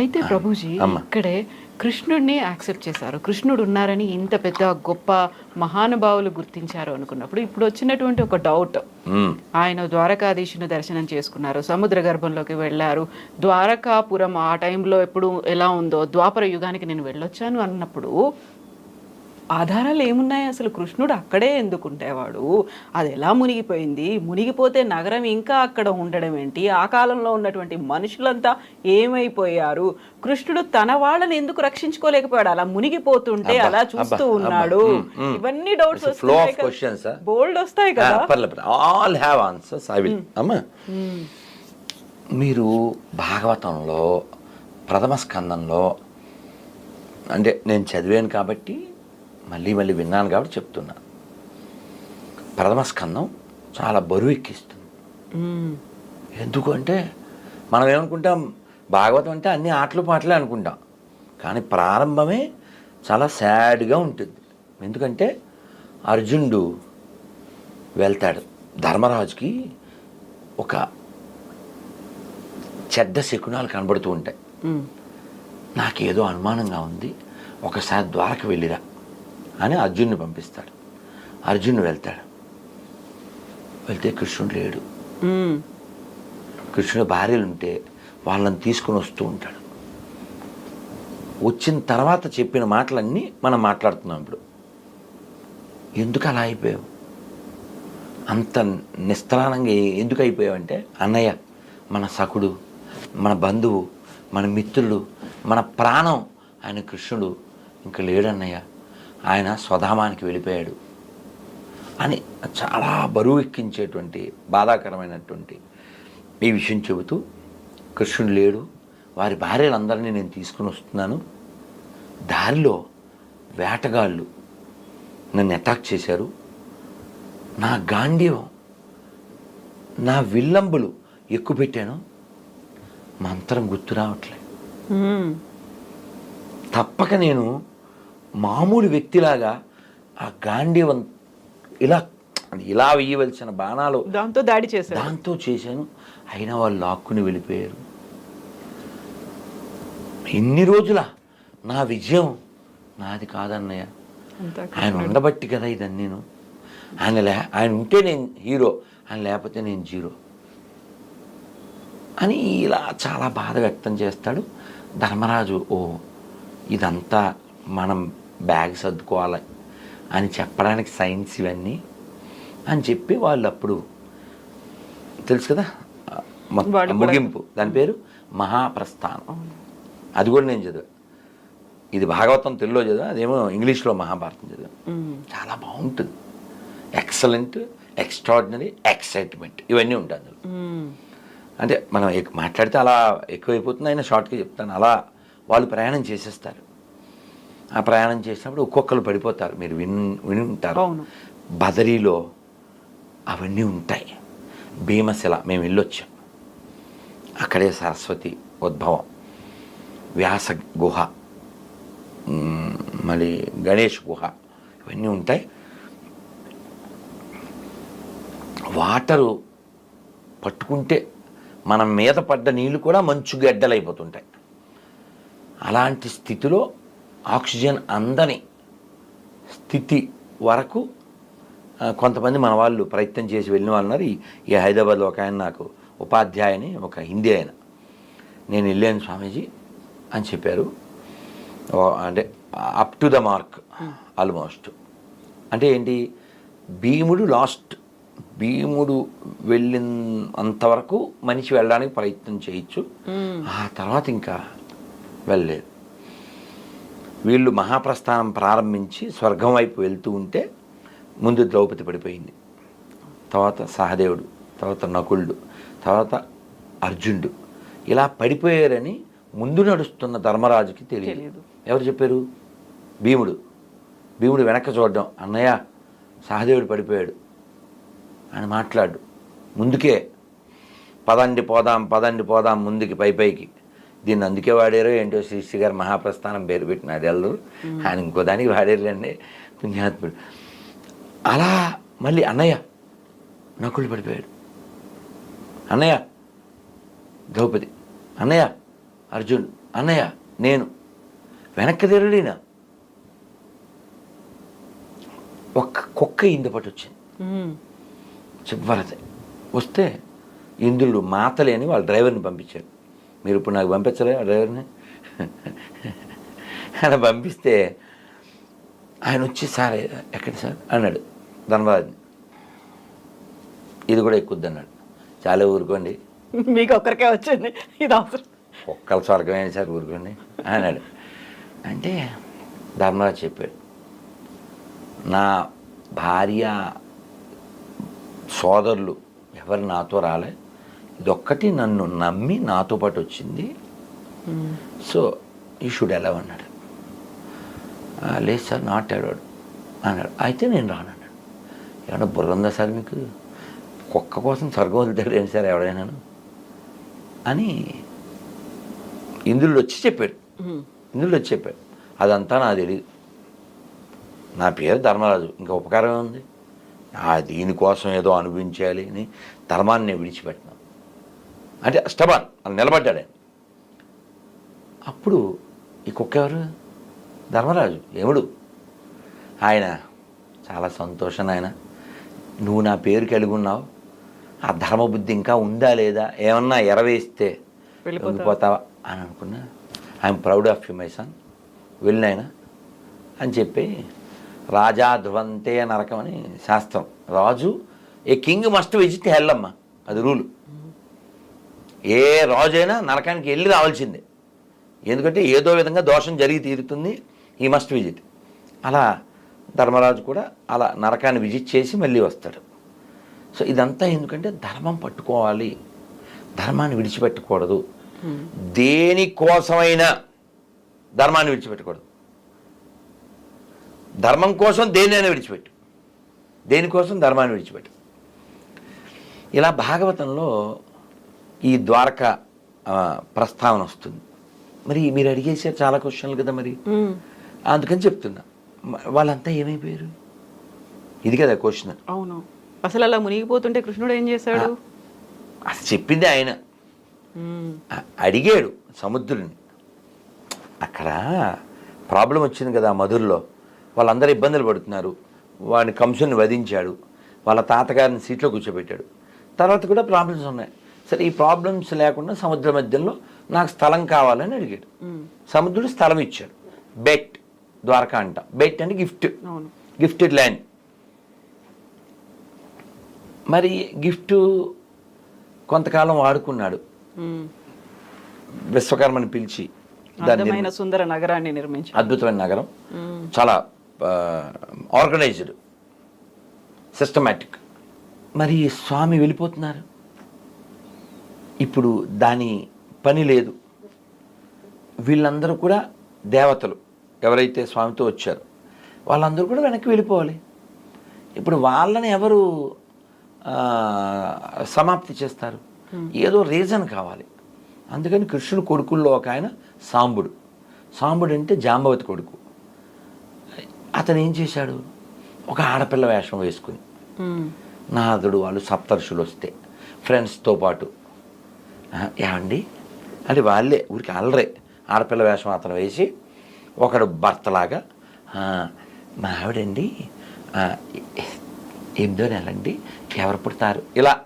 అయితే ప్రభుజీ. ఇక్కడే కృష్ణుడిని యాక్సెప్ట్ చేశారు కృష్ణుడు ఉన్నారని ఇంత పెద్ద గొప్ప మహానుభావులు గుర్తించారు అనుకున్నప్పుడు ఇప్పుడు వచ్చినటువంటి ఒక డౌట్. ఆయన ద్వారకాధీశుని దర్శనం చేసుకున్నారు సముద్ర గర్భంలోకి వెళ్ళారు ద్వారకాపురం ఆ టైంలో ఎప్పుడు ఎలా ఉందో ద్వాపర యుగానికి నేను వెళ్ళొచ్చాను అన్నప్పుడు ఆధారాలు ఏమున్నాయి? అసలు కృష్ణుడు అక్కడే ఎందుకు ఉండేవాడు అది ఎలా మునిగిపోయింది? మునిగిపోతే నగరం ఇంకా అక్కడ ఉండడం ఏంటి? ఆ కాలంలో ఉన్నటువంటి మనుషులంతా ఏమైపోయారు? కృష్ణుడు తన వాళ్ళని ఎందుకు రక్షించుకోలేకపోయాడు? అలా మునిగిపోతుంటే అలా చూస్తూ ఉన్నాడు. ఇవన్నీ డౌట్స్ ah. బోల్డ్ వస్తాయి కదా. All have answers I will అమ్మా. మీరు భాగవతంలో ప్రథమ స్కందంలో అంటే నేను చదివాను కాబట్టి మళ్ళీ మళ్ళీ విన్నాను కాబట్టి చెప్తున్నా. ప్రథమ స్కందం చాలా బరువు ఎక్కిస్తుంది మ్మ్. ఎందుకు అంటే మనం ఏమనుకుంటాం భాగవతం అంటే అన్ని ఆటలు పాటలే అనుకుంటాం. కానీ ప్రారంభమే చాలా సాడ్గా ఉంటుంది. ఎందుకంటే అర్జునుడు వెళ్తాడు. ధర్మరాజుకి ఒక చెడ్డ శకునాలు కనబడుతూ ఉంటాయి. నాకేదో అనుమానంగా ఉంది. ఒకసారి ద్వారక వెళ్ళిరా. అని అర్జున్ని పంపిస్తాడు. అర్జున్ వెళ్తాడు. వెళ్తే కృష్ణుడు లేడు. కృష్ణుడు భార్యలు ఉంటే వాళ్ళని తీసుకుని వస్తూ ఉంటాడు. వచ్చిన తర్వాత చెప్పిన మాటలన్నీ మనం మాట్లాడుతున్నాం ఇప్పుడు. ఎందుకు అలా అయిపోయావు? అంత నిస్త్రాణంగా ఎందుకు అయిపోయావు అంటే అన్నయ్య మన సకుడు మన బంధువు మన మిత్రుడు మన ప్రాణం ఆయన కృష్ణుడు ఇంకా లేడన్నయ్య. ఆయన స్వధామానికి వెళ్ళిపోయాడు అని చాలా బరువు ఎక్కించేటువంటి బాధాకరమైనటువంటి ఈ విషయం చెబుతూ కృష్ణుడు లేడు. వారి భార్యలందరినీ నేను తీసుకుని వస్తున్నాను. దారిలో వేటగాళ్ళు నన్ను అటాక్ చేశారు. నా గాంధీవం నా విల్లంబులు ఎక్కువ పెట్టాను మంత్రం గుర్తు రావట్లే. మ్మ్. తప్పక నేను మామూలు వ్యక్తిలాగా ఆ గాంధీవం ఇలా ఇలా వేయవలసిన బాణాలు దాంతో దాడి చేశారు. దాంతో చేశాను. అయినా వాళ్ళు లాక్కుని వెళ్ళిపోయారు. ఇన్ని రోజుల నా విజయం నాది కాదన్నయ్య. ఆయన ఉండబట్టి కదా ఇదని నేను. ఆయన లే ఆయన ఉంటే నేను హీరో ఆయన లేకపోతే నేను జీరో అని ఇలా చాలా బాధ వ్యక్తం చేస్తాడు ధర్మరాజు. ఓ ఇదంతా మనం బ్యాగ్ సర్దుకోవాలి అని చెప్పడానికి సైన్స్ ఇవన్నీ అని చెప్పి వాళ్ళు అప్పుడు తెలుసు కదా? ముగింపు. దాని పేరు మహాప్రస్థానం. అది కూడా నేను చదివా. ఇది భాగవతం తెలుగులో చదివా అదేమో ఇంగ్లీష్లో మహాభారతం చదివా. చాలా బాగుంటుంది. ఎక్సలెంట్ ఎక్స్ట్రాడినరీ ఎక్సైట్మెంట్ ఇవన్నీ ఉంటాయి అందులో. అంటే మనం మాట్లాడితే అలా ఎక్కువైపోతుంది అయినా షార్ట్గా చెప్తాను. అలా వాళ్ళు ప్రయాణం చేసేస్తారు. ఆ ప్రయాణం చేసినప్పుడు ఒక్కొక్కరు పడిపోతారు. మీరు విన్ విని ఉంటారు. బదరీలో అవన్నీ ఉంటాయి. భీమశిల మేము వెళ్ళొచ్చాం. అక్కడే సరస్వతి ఉద్భవం. వ్యాస గుహ మళ్ళీ గణేష్ గుహ ఇవన్నీ ఉంటాయి. వాటరు పట్టుకుంటే మనం మీద పడ్డ నీళ్ళు కూడా మంచు గడ్డలైపోతుంటాయి. అలాంటి స్థితిలో ఆక్సిజన్ అందని స్థితి వరకు కొంతమంది మన వాళ్ళు ప్రయత్నం చేసి వెళ్ళిన వాళ్ళు ఉన్నారు. ఈ హైదరాబాద్లో ఒక ఆయన నాకు ఉపాధ్యాయుని ఒక హిందీ ఆయన. నేను వెళ్ళాను స్వామీజీ అని చెప్పారు. అంటే up to the mark almost. అంటే ఏంటి? భీముడు లాస్ట్ భీముడు వెళ్ళిన అంతవరకు మనిషి వెళ్ళడానికి ప్రయత్నం చేయొచ్చు. ఆ తర్వాత ఇంకా వెళ్ళలేదు. వీళ్ళు మహాప్రస్థానం ప్రారంభించి స్వర్గం వైపు వెళ్తూ ఉంటే ముందు ద్రౌపది పడిపోయింది. తర్వాత సహదేవుడు తర్వాత నకులుడు తర్వాత అర్జునుడు ఇలా పడిపోయారని ముందు నడుస్తున్న ధర్మరాజుకి తెలియదు. ఎవరు చెప్పారు? భీముడు. భీముడు వెనక్కి చూడడం అన్నయ్య సహదేవుడు పడిపోయాడు. అని మాట్లాడు. ముందుకే. పదండి పోదాం పదండి పోదాం ముందుకి పై పైకి. దీన్ని అందుకే వాడారో ఏంటో శ్రీశ్రీ గారు మహాప్రస్థానం పేరు పెట్టినాడు ఎల్లరు ఆయన ఇంకో దానికి వాడారులేండి. పుణ్యాత్ముడు. అలా మళ్ళీ అన్నయ్య నకులు పడిపోయాడు. అన్నయ్య ద్రౌపది. అన్నయ్య అర్జున్. అన్నయ్య నేను. వెనక్కి తిరగడినా ఒక్క కుక్క ఇందు పట్టు వచ్చింది. చివరిది. వస్తే ఇంద్రుడు మాతలే అని వాళ్ళ డ్రైవర్ని పంపించాడు. మీరు ఇప్పుడు నాకు పంపించలే ఆ డ్రైవర్ని? అలా పంపిస్తే ఆయన వచ్చి సార్ ఎక్కడ సార్ అన్నాడు ధనబాద్ని ఇది కూడా ఎక్కుద్ది అన్నాడు చాలా ఊరుకోండి. మీకు ఒక్కరికే వచ్చింది. ఇది అవసరం. ఒక్కల స్వర్గమైన సార్ ఊరుకోండి అన్నాడు. అంటే ధర్మరాజు చెప్పాడు నా భార్య సోదరులు ఎవరు నాతో రాలే ఇదొక్కటి నన్ను నమ్మి నాతో పాటు వచ్చింది. సో ఈ షుడ్ ఎలా అన్నాడు. లేదు సార్ నాట్ అలౌడ్ అన్నాడు. అయితే నేను రాను అన్నాడు. ఏమన్నా బుర్ర ఉందా సార్ మీకు? కుక్క కోసం స్వర్గం వదులుతాడు ఏంటి సార్ ఎవడైనాను? అని ఇందులో వచ్చి చెప్పాడు. ఇందులో వచ్చి చెప్పాడు. అదంతా నాకు తెలియదు నా పేరు ధర్మరాజు. ఇంకా ఉపకారం ఉంది దీనికోసం ఏదో అనుభవించాలి అని ధర్మాన్ని నేను అంటే స్టబాన్ అని నిలబడ్డాడు. అప్పుడు ఈ కుక్క ఎవరు? ధర్మరాజు యముడు. ఆయన చాలా సంతోషం ఆయన నువ్వు నా పేరు కలిగి ఉన్నావు ఆ ధర్మబుద్ధి ఇంకా ఉందా లేదా? ఏమన్నా ఎరవేస్తే వెళ్ళిపోతావా? వెళ్ళిపోతావా అని అనుకున్నా. I'm proud of you my son వెళ్ళినాయన అని చెప్పి రాజా ధ్వంతే నరకం అని శాస్త్రం. రాజు ఏ కింగ్ మస్ట్ విజిట్ హెల్లమ్మ అది రూలు. ఏ రాజైనా నరకానికి వెళ్ళి రావాల్సిందే. ఎందుకంటే ఏదో విధంగా దోషం జరిగి తీరుతుంది. ఈ మస్ట్ విజిట్ అలా ధర్మరాజు కూడా అలా నరకాన్ని విజిట్ చేసి మళ్ళీ వస్తాడు. సో ఇదంతా ఎందుకంటే ధర్మం పట్టుకోవాలి. ధర్మాన్ని విడిచిపెట్టకూడదు. ఉమ్. దేనికోసమైనా ధర్మాన్ని విడిచిపెట్టకూడదు. ధర్మం కోసం దేన్నైనా విడిచిపెట్టు. దేనికోసం ధర్మాన్ని విడిచిపెట్టు. ఇలా భాగవతంలో ఈ ద్వారక ప్రస్తావన వస్తుంది. మరి మీరు అడిగేసారు చాలా క్వశ్చన్లు కదా మరి. అందుకని చెప్తున్నా. వాళ్ళంతా ఏమైపోయారు? ఇది కదా క్వశ్చన్. అవును. అసలు అలా మునిగిపోతుంటే కృష్ణుడు ఏం చేశాడు? అసలు చెప్పింది ఆయన. అడిగాడు సముద్రుని అక్కడ ప్రాబ్లం వచ్చింది కదా మధురలో. వాళ్ళందరూ ఇబ్బందులు పడుతున్నారు. వాడిని కంసుని వధించాడు. వాళ్ళ తాతగారిని సీట్లో కూర్చోబెట్టాడు. తర్వాత కూడా ప్రాబ్లమ్స్ ఉన్నాయి. సరే ఈ ప్రాబ్లమ్స్ లేకుండా సముద్ర మధ్యంలో నాకు స్థలం కావాలని అడిగాడు. సముద్రుడు స్థలం ఇచ్చాడు. బెట్ ద్వారకా అంట. బెట్ అంటే గిఫ్ట్. Gifted land. మరి గిఫ్ట్ కొంతకాలం వాడుకున్నాడు. విశ్వకర్మని పిలిచి దాన్ని సుందర నగరాన్ని నిర్మించాడు. అద్భుతమైన నగరం. చాలా ఆర్గనైజ్డ్ సిస్టమేటిక్ మరి స్వామి వెళ్ళిపోతున్నారు. ఇప్పుడు దాని పని లేదు. వీళ్ళందరూ కూడా దేవతలు. ఎవరైతే స్వామితో వచ్చారో వాళ్ళందరూ కూడా వెనక్కి వెళ్ళిపోవాలి. ఇప్పుడు వాళ్ళని ఎవరు సమాప్తి చేస్తారు? ఏదో రీజన్ కావాలి. అందుకని కృష్ణుడు కొడుకుల్లో ఒక ఆయన సాంబుడు. సాంబుడు అంటే జాంబవతి కొడుకు. అతను ఏం చేశాడు? ఒక ఆడపిల్ల వేషం వేసుకుని. నాదుడు వాళ్ళు సప్తర్షులు వస్తే ఫ్రెండ్స్తో పాటు "ఆ, ఏమండి? అంటే వాళ్ళే ఊరికి అల్లరే. ఆడపిల్ల వేషం అతను వేసి ఒకడు భర్తలాగా "ఆ, మా ఆవిడండి ఎనిమిదో నెలండి ఎవరు పుడతారు? ఇలా.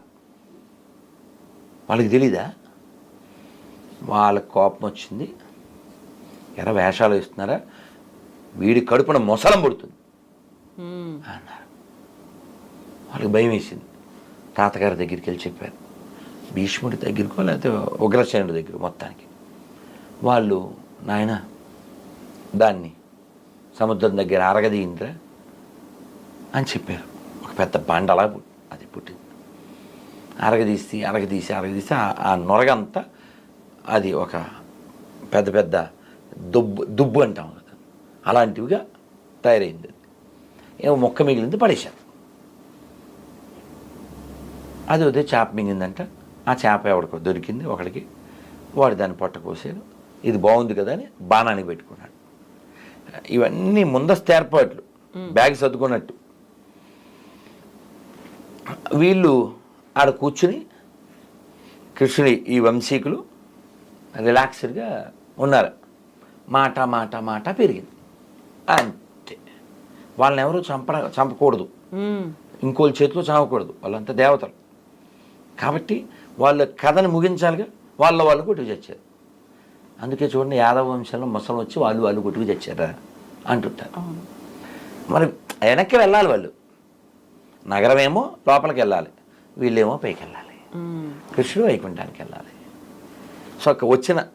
వాళ్ళకి తెలీదా? వాళ్ళకి కోపం వచ్చింది. ఎరా వేషాలు వేస్తున్నారా? వీడి కడుపున మొసలం పుడుతుంది. అన్నారు. వాళ్ళకి భయం వేసింది. తాతగారి దగ్గరికి వెళ్ళి చెప్పారు. భీష్ముడి దగ్గరకో లేకపోతే ఉగ్రసేనుడి దగ్గర మొత్తానికి. వాళ్ళు నాయన దాన్ని సముద్రం దగ్గర అరగదీయిందిరా అని చెప్పారు. ఒక పెద్ద బండలా అది పుట్టింది. అరగదీసి అరగదీసి అరగదీసి ఆ- ఆ నొరగంతా అది ఒక పెద్ద పెద్ద దుబ్బు దుబ్బు అంటాం కదా. అలాంటివిగా తయారైంది అది. ఏమో మొక్క మిగిలింది పడేశారు. అది ఉదయం చేప మింగిందంట. ఆ చేప ఎవడికో దొరికింది ఒకడికి వాడు దాన్ని పొట్ట కోసాడు ఇది బాగుంది కదా అని బాణానికి పెట్టుకున్నాడు. ఇవన్నీ ముందస్తు ఏర్పాట్లు బ్యాగ్ సర్దుకున్నట్టు. వీళ్ళు ఆడ కూర్చుని కృష్ణుని ఈ వంశీకులు రిలాక్స్డ్గా ఉన్నారు. మాట మాట మాట పెరిగింది. అంతే. వాళ్ళని ఎవరు చంప చంపకూడదు. ఇంకోళ్ళ చేతిలో చావకూడదు. వాళ్ళంతా దేవతలు. కాబట్టి వాళ్ళ కథను ముగించాలిగా వాళ్ళ వాళ్ళు కొట్టుకు చచ్చారు. అందుకే చూడండి యాదవ వంశంలో ముసలం వచ్చి వాళ్ళు వాళ్ళు కొట్టుకు చచ్చారా అంటుంటారు. మరి వెనక్కి వెళ్ళాలి వాళ్ళు. నగరమేమో లోపలికి వెళ్ళాలి. వీళ్ళేమో పైకి వెళ్ళాలి. కృష్ణుడు వైకుంఠానికి వెళ్ళాలి. సో వచ్చిన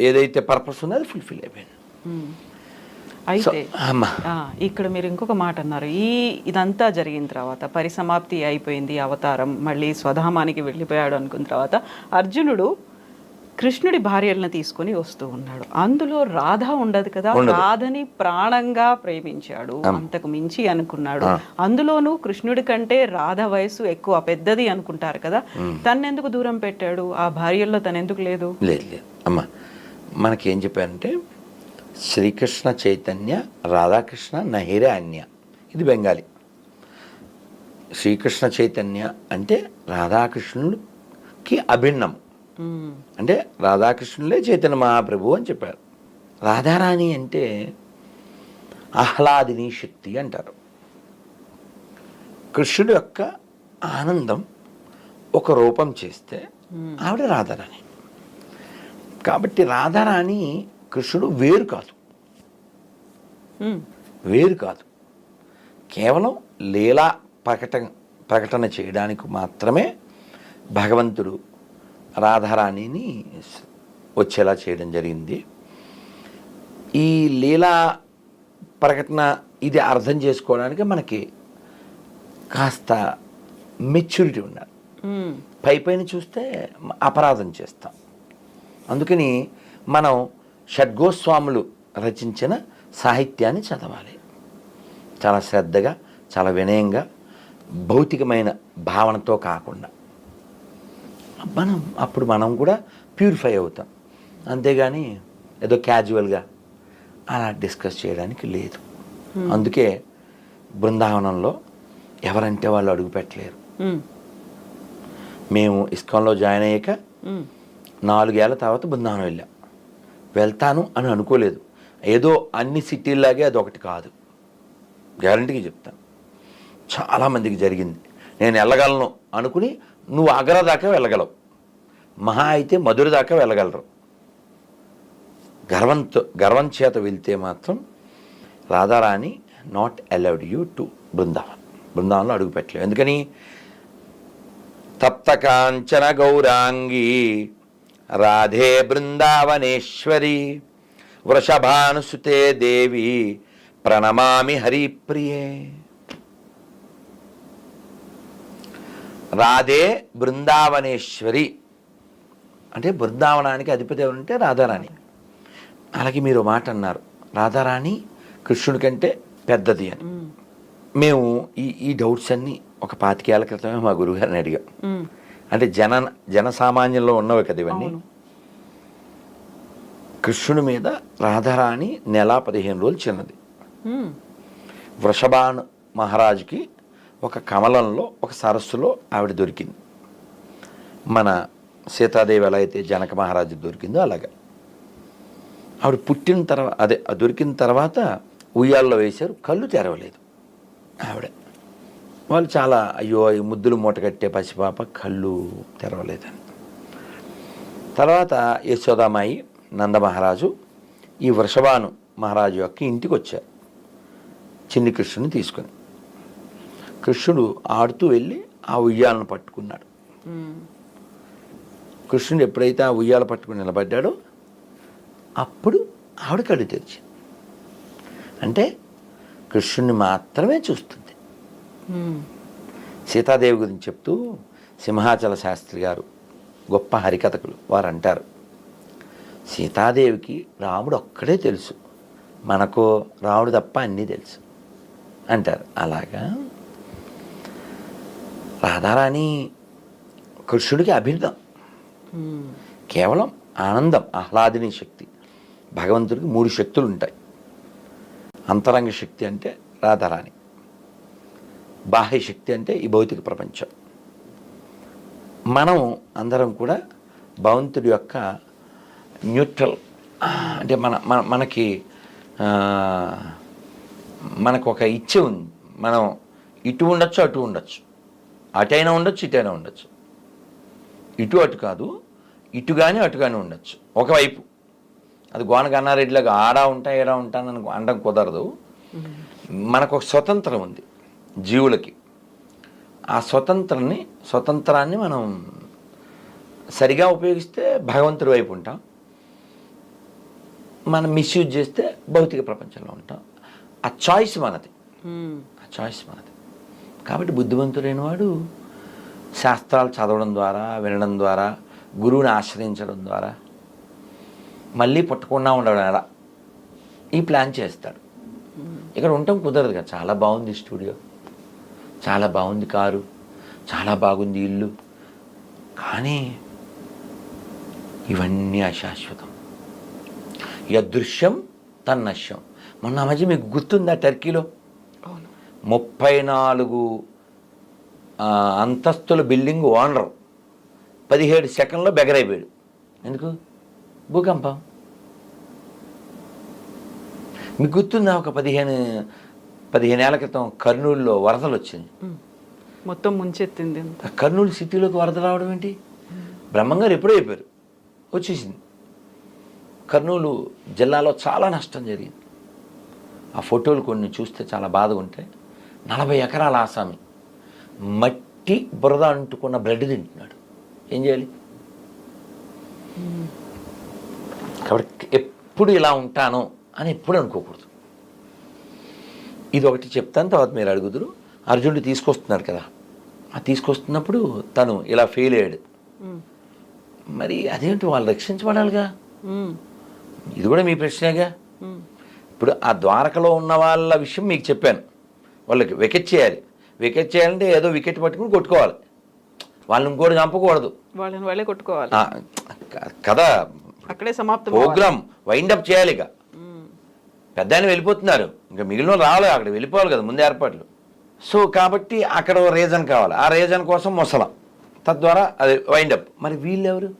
ఏదైతే పర్పస్ ఉందో అది ఫుల్ఫిల్ అయిపోయింది. అయితే ఇక్కడ మీరు ఇంకొక మాట అన్నారు. ఈ ఇదంతా జరిగిన తర్వాత పరిసమాప్తి అయిపోయింది అవతారం మళ్ళీ స్వధామానికి వెళ్ళిపోయాడు అనుకున్న తర్వాత అర్జునుడు కృష్ణుడి భార్యలను తీసుకొని వస్తూ ఉన్నాడు. అందులో రాధ ఉండదు కదా. రాధని ప్రాణంగా ప్రేమించాడు అంతకు మించి అనుకున్నాడు. అందులోనూ కృష్ణుడి కంటే రాధ వయసు ఎక్కువ పెద్దది అనుకుంటారు కదా. తన్నెందుకు దూరం పెట్టాడు? ఆ భార్యల్లో తనెందుకు లేదు? లేదు లేదు. అమ్మ మనకేం చెప్పారంటే శ్రీకృష్ణ చైతన్య రాధాకృష్ణ నహిరే అన్య. ఇది బెంగాలీ. శ్రీకృష్ణ చైతన్య అంటే రాధాకృష్ణుడికి అభిన్నం. అంటే రాధాకృష్ణులే చైతన్య మహాప్రభు అని చెప్పారు. రాధారాణి అంటే ఆహ్లాదిని శక్తి అంటారు. కృష్ణుడి యొక్క ఆనందం ఒక రూపం చేస్తే ఆవిడ రాధారాణి. కాబట్టి రాధారాణి కృష్ణుడు వేరు కాదు. వేరు కాదు. కేవలం లీలా ప్రకటన ప్రకటన చేయడానికి మాత్రమే భగవంతుడు రాధారాణిని వచ్చేలా చేయడం జరిగింది. ఈ లీలా ప్రకటన ఇది అర్థం చేసుకోవడానికి మనకి కాస్త మెచ్యూరిటీ ఉండాలి. పై పైన చూస్తే అపరాధం చేస్తాం. అందుకని మనం షడ్గోస్వాములు రచించిన సాహిత్యాన్ని చదవాలి. చాలా శ్రద్ధగా చాలా వినయంగా భౌతికమైన భావనతో కాకుండా. మనం అప్పుడు మనం కూడా ప్యూరిఫై అవుతాం. అంతేగాని ఏదో క్యాజువల్గా అలా డిస్కస్ చేయడానికి లేదు. అందుకే బృందావనంలో ఎవరంటే వాళ్ళు అడుగు పెట్టలేరు. మ్మ్. ఇస్కాన్లో జాయిన్ అయ్యాక. నాలుగేళ్ళ తర్వాత బృందావనం వెళ్ళాం. వెళ్తాను అని అనుకోలేదు. ఏదో అన్ని సిటీల్లాగే అది ఒకటి కాదు గ్యారంటీకి చెప్తాను చాలామందికి జరిగింది. నేను వెళ్ళగలను అనుకుని నువ్వు ఆగ్రా దాకా వెళ్ళగలవు. మహా అయితే మధుర దాకా వెళ్ళగలరు. గర్వంతో గర్వం చేత వెళ్తే మాత్రం Radharani not allowed you to Brindavan. బృందావనంలో అడుగు పెట్టలేవు. ఎందుకని? తప్త కాంచన గౌరాంగి రాధే బృందావనేశ్వరి వృషభానుసుతే దేవి ప్రణమామి హరిప్రియే. రాధే బృందావనేశ్వరి. అంటే బృందావనానికి అధిపతి ఎవరంటే రాధారాణి. అలాగే మీరు మాట అన్నారు రాధారాణి కృష్ణుడి కంటే పెద్దది అని. మ్మ్. ఈ ఈ డౌట్స్ అన్నీ ఒక పాతికేళ్ళ క్రితమే మా గురువుగారిని అడిగాం. అంటే జన జనసామాన్యంలో ఉన్నవి కదా ఇవన్నీ. కృష్ణుడి మీద రాధారాణి నెల పదిహేను రోజులు చిన్నది. వృషభాను మహారాజుకి ఒక కమలంలో ఒక సరస్సులో ఆవిడ దొరికింది. మన సీతాదేవి ఎలా అయితే జనక మహారాజు దొరికిందో అలాగా. ఆవిడ పుట్టిన తర్వాత అదే దొరికిన తర్వాత ఉయ్యాల్లో వేశారు కళ్ళు తెరవలేదు ఆవిడ. వాళ్ళు చాలా అయ్యో ఈ ముద్దులు మూట కట్టే పసిపాప కళ్ళు తెరవలేదని. తర్వాత యశోదామాయి నందమహారాజు ఈ వృషభాను మహారాజు యొక్క ఇంటికి వచ్చారు చిన్ని కృష్ణుని తీసుకొని. కృష్ణుడు ఆడుతూ వెళ్ళి ఆ ఉయ్యాలను పట్టుకున్నాడు. కృష్ణుడు ఎప్పుడైతే ఆ ఉయ్యాల పట్టుకుని నిలబడ్డాడో అప్పుడు ఆవిడ కళ్ళు తెరిచింది. అంటే కృష్ణుని మాత్రమే చూస్తుంది. సీతాదేవి గురించి చెప్తూ సింహాచల శాస్త్రి గారు గొప్ప హరికథకులు వారు అంటారు సీతాదేవికి రాముడు ఒక్కడే తెలుసు. మనకు రాముడు తప్ప అన్నీ తెలుసు అంటారు. అలాగా? రాధారాణి కృష్ణుడికి అభిన్నం. కేవలం ఆనందం ఆహ్లాదిని శక్తి. భగవంతుడికి మూడు శక్తులు ఉంటాయి అంతరంగ శక్తి అంటే రాధారాణి. బాహ్య శక్తి అంటే ఈ భౌతిక ప్రపంచం. మనం అందరం కూడా భగవంతుడి యొక్క న్యూట్రల్ అంటే మన మన మనకి మనకు ఒక ఇచ్చే ఉంది. మనం ఇటు ఉండొచ్చు అటు ఉండొచ్చు. అటైనా ఉండొచ్చు ఇటైనా ఉండొచ్చు. ఇటు అటు కాదు ఇటు కానీ అటు కానీ ఉండొచ్చు. ఒకవైపు అది గోన గన్నారెడ్డిలాగా ఆడా ఉంటా ఏడా ఉంటానని అనడం కుదరదు. మనకు ఒక స్వతంత్రం ఉంది. జీవులకి. ఆ స్వతంత్రాన్ని స్వతంత్రాన్ని మనం సరిగా ఉపయోగిస్తే భగవంతుడి వైపు ఉంటాం. మనం మిస్యూజ్ చేస్తే భౌతిక ప్రపంచంలో ఉంటాం. ఆ చాయిస్ మనది. ఆ చాయిస్ మనది. కాబట్టి బుద్ధిమంతుడైన వాడు శాస్త్రాలు చదవడం ద్వారా వినడం ద్వారా గురువుని ఆశ్రయించడం ద్వారా మళ్ళీ పుట్టకుండా ఉండడం ఎలా? ఈ ప్లాన్ చేస్తాడు. ఇక్కడ ఉండటం కుదరదు కదా. చాలా బాగుంది స్టూడియో. చాలా బాగుంది కారు చాలా బాగుంది ఇల్లు. కానీ ఇవన్నీ అశాశ్వతం. యదృశ్యం తన్నశ్యం. మొన్న మధ్య మీకు గుర్తుందా టర్కీలో? ముప్పై నాలుగు అంతస్తుల బిల్డింగ్ ఓనర్ పదిహేడు సెకండ్లో బెగరైపోయాడు. ఎందుకు? భూకంపం. మీకు గుర్తుందా ఒక పదిహేను పదిహేను ఏళ్ళ క్రితం కర్నూలులో వరదలు వచ్చింది. మొత్తం ముంచెత్తింది కర్నూలు సిటీలోకి వరద రావడం ఏంటి? బ్రహ్మంగారు ఎప్పుడో అయిపోయారు వచ్చేసింది. కర్నూలు జిల్లాలో చాలా నష్టం జరిగింది. ఆ ఫోటోలు కొన్ని చూస్తే చాలా బాధగా ఉంటాయి. నలభై ఎకరాల ఆసామి మట్టి బురద అంటుకున్న బ్లడ్ తింటున్నాడు. ఏం చేయాలి? కాబట్టి ఎప్పుడు ఇలా ఉంటాను అని ఎప్పుడు అనుకోకూడదు. ఇది ఒకటి చెప్తాను తర్వాత మీరు అడుగుదురు. అర్జునుడు తీసుకొస్తున్నాడు కదా. ఆ తీసుకొస్తున్నప్పుడు తను ఇలా ఫెయిల్ అయ్యాడు. మరి అదేంటి వాళ్ళు రక్షించబడాలిగా. ఇది కూడా మీ ప్రశ్నేగా. ఇప్పుడు ఆ ద్వారకలో ఉన్న వాళ్ళ విషయం మీకు చెప్పాను. వాళ్ళకి వికెట్ చేయాలి. వికెట్ చేయాలంటే ఏదో వికెట్ పట్టుకుని కొట్టుకోవాలి. వాళ్ళని ఇంకోటి చంపకూడదు. వాళ్ళని వాళ్ళే కొట్టుకోవాలి. కదా. అక్కడే సమాప్తం. ప్రోగ్రామ్ వైండప్ చేయాలి ఇక. పెద్ద ఆయన వెళ్ళిపోతున్నారు. ఇంకా మిగిలిన వాళ్ళు రావాలి అక్కడ వెళ్ళిపోవాలి కదా ముందు ఏర్పాట్లు. సో కాబట్టి అక్కడ రీజన్ కావాలి. ఆ రీజన్ కోసం మొసలం. తద్వారా అది వైండప్ మరి వీళ్ళెవరు?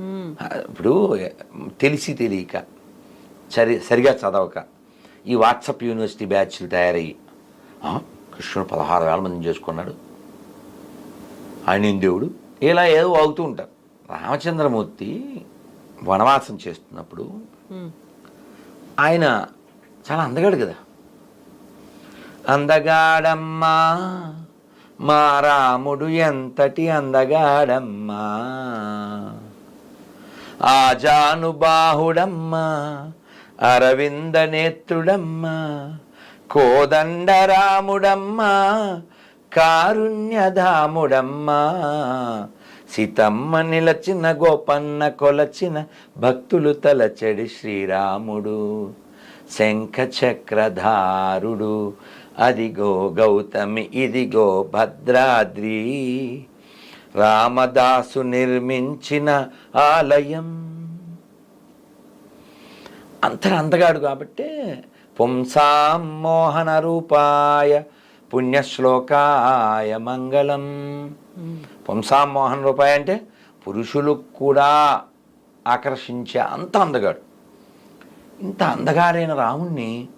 మ్మ్. ఆ, ఇప్పుడు తెలిసి తెలియక సరి సరిగా చదవక ఈ వాట్సప్ యూనివర్సిటీ బ్యాచ్లు తయారయ్యి కృష్ణుడు పదహారు వేల మందిని చేసుకున్నాడు. ఆయన దేవుడు? ఇలా ఏదో వాగుతూ ఉంటారు. రామచంద్రమూర్తి వనవాసం చేస్తున్నప్పుడు. ఆయన చాలా అందగాడు కదా. అందగాడమ్మా మా రాముడు ఎంతటి అందగాడమ్మా. ఆజానుబాహుడమ్మా అరవింద నేత్రుడమ్మా కోదండరాముడమ్మా కారుణ్యధాముడమ్మా. సీతమ్మ నిలచిన గోపన్న కొలచిన భక్తులు తలచెడి శ్రీరాముడు. శంఖ చక్రధారుడు అదిగో గౌతమి ఇదిగో భద్రాద్రి. రామదాసు నిర్మించిన ఆలయం. అంతర అందగాడు కాబట్టే పుంసాం మోహన రూపాయ పుణ్యశ్లోకాయ మంగళం. పుంసాం మోహన రూపాయ అంటే పురుషులు కూడా ఆకర్షించే అంత అందగాడు. ఇంత అందగాడైన రాముణ్ణి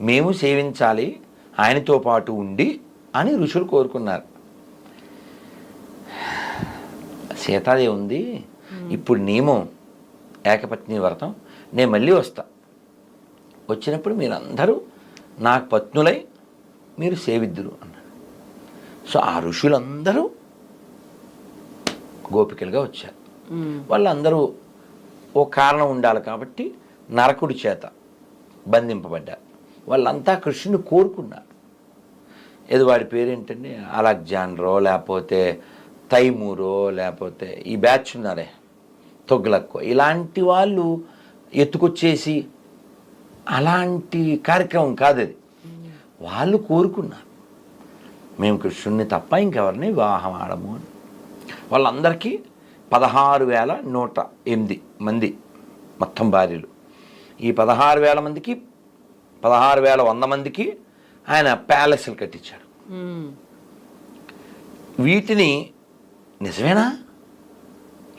మేము సేవించాలి ఆయనతో పాటు ఉండి అని ఋషులు కోరుకున్నారు. సీతాదేవి ఉంది ఇప్పుడు నియమం ఏకపత్ని వ్రతం నేను మళ్ళీ వస్తా. వచ్చినప్పుడు మీరందరూ నాకు పత్నులై మీరు సేవిద్దురు అన్నాడు. సో ఆ ఋషులందరూ గోపికలుగా వచ్చారు. వాళ్ళందరూ ఓ కారణం ఉండాలి కాబట్టి నరకుడి చేత బంధింపబడ్డారు. వాళ్ళంతా కృష్ణుని కోరుకున్నారు. ఏదో వాడి పేరేంటండి? అలెగ్జాండ్రో లేకపోతే తైమూరో లేకపోతే ఈ బ్యాచ్ ఉన్నారే తొగ్గులక్కో. ఇలాంటి వాళ్ళు ఎత్తుకొచ్చేసి అలాంటి కార్యక్రమం కాదు అది. వాళ్ళు కోరుకున్నారు. మేము కృష్ణుడిని తప్ప ఇంకెవరిని వివాహం ఆడము అని. వాళ్ళందరికీ పదహారు వేల నూట ఎనిమిది మంది మొత్తం భార్యలు. ఈ పదహారు వేల మందికి పదహారు వేల వంద మందికి ఆయన ప్యాలెస్లు కట్టించాడు మ్మ్. వీటిని నిజమేనా?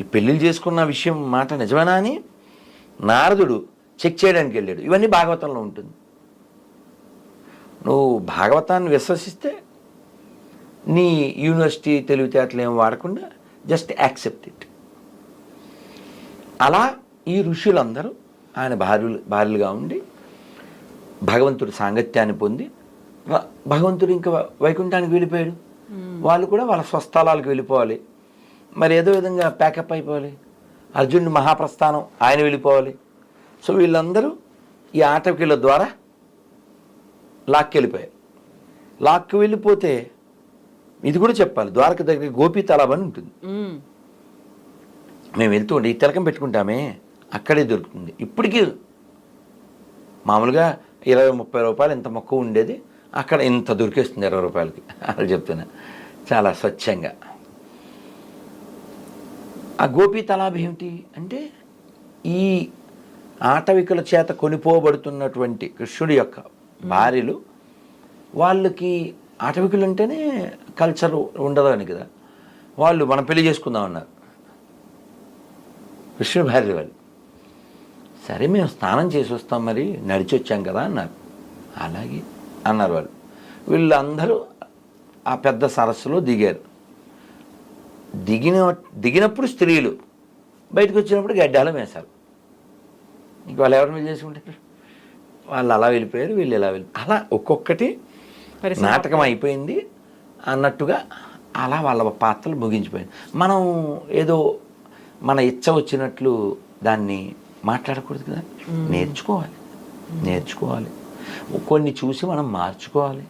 ఈ పెళ్ళిళ్ళు చేసుకున్న విషయం మాట నిజమేనా అని నారదుడు చెక్ చేయడానికి వెళ్ళాడు. ఇవన్నీ భాగవతంలో ఉంటుంది. నువ్వు భాగవతాన్ని విశ్వసిస్తే నీ యూనివర్సిటీ తెలివితేటలు ఏం వాడకుండా జస్ట్ యాక్సెప్ట్ ఇట్. అలా ఈ ఋషులందరూ ఆయన భార్యలు భార్యలుగా ఉండి భగవంతుడి సాంగత్యాన్ని పొంది భగవంతుడు ఇంకా వైకుంఠానికి వెళ్ళిపోయాడు. వాళ్ళు కూడా వాళ్ళ స్వస్థలాలకు వెళ్ళిపోవాలి. మరి ఏదో విధంగా ప్యాకప్ అయిపోవాలి. అర్జునుడి మహాప్రస్థానం ఆయన వెళ్ళిపోవాలి. సో వీళ్ళందరూ ఈ ఆటవికుల ద్వారా లాక్కి వెళ్ళిపోయారు లాక్కి వెళ్ళిపోతే ఇది కూడా చెప్పాలి ద్వారక దగ్గర గోపీ తలాబ్ అని ఉంటుంది. మ్మ్. వెళ్తూ ఉండే ఈ తిలకం పెట్టుకుంటామే అక్కడే దొరుకుతుంది. ఇప్పటికీ మామూలుగా ఇరవై ముప్పై రూపాయలు ఇంత మొక్క ఉండేది అక్కడ ఇంత దొరికేస్తుంది ఇరవై రూపాయలకి. అలా చెప్తున్నా. చాలా స్వచ్ఛంగా. ఆ గోపీ తలాబ్ ఏమిటి అంటే ఈ ఆటవికుల చేత కొనిపోబడుతున్నటువంటి కృష్ణుడి యొక్క భార్యలు వాళ్ళకి ఆటవికులు అంటేనే కల్చర్ ఉండదు అని కదా. వాళ్ళు మనం పెళ్ళి చేసుకుందాం అన్నారు విష్ణు భార్య వాళ్ళు. సరే మేము స్నానం చేసి వస్తాం మరి నడిచి వచ్చాం కదా అన్నారు. అలాగే అన్నారు వాళ్ళు. వీళ్ళందరూ ఆ పెద్ద సరస్సులో దిగారు. దిగిన దిగినప్పుడు స్త్రీలు బయటకు వచ్చినప్పుడు గడ్డాలు వేశారు ఇంక వాళ్ళు ఎవరి మీద చేసుకుంటారు? వాళ్ళు అలా వెళ్ళిపోయారు వీళ్ళు ఇలా వెళ్ళి అలా ఒక్కొక్కటి. నాటకం అయిపోయింది అన్నట్టుగా అలా వాళ్ళ పాత్రలు ముగించిపోయింది మనం ఏదో మన ఇచ్చ వచ్చినట్లు దాన్ని మాట్లాడకూడదు కదా. నేర్చుకోవాలి. నేర్చుకోవాలి. కొన్ని చూసి మనం మార్చుకోవాలి.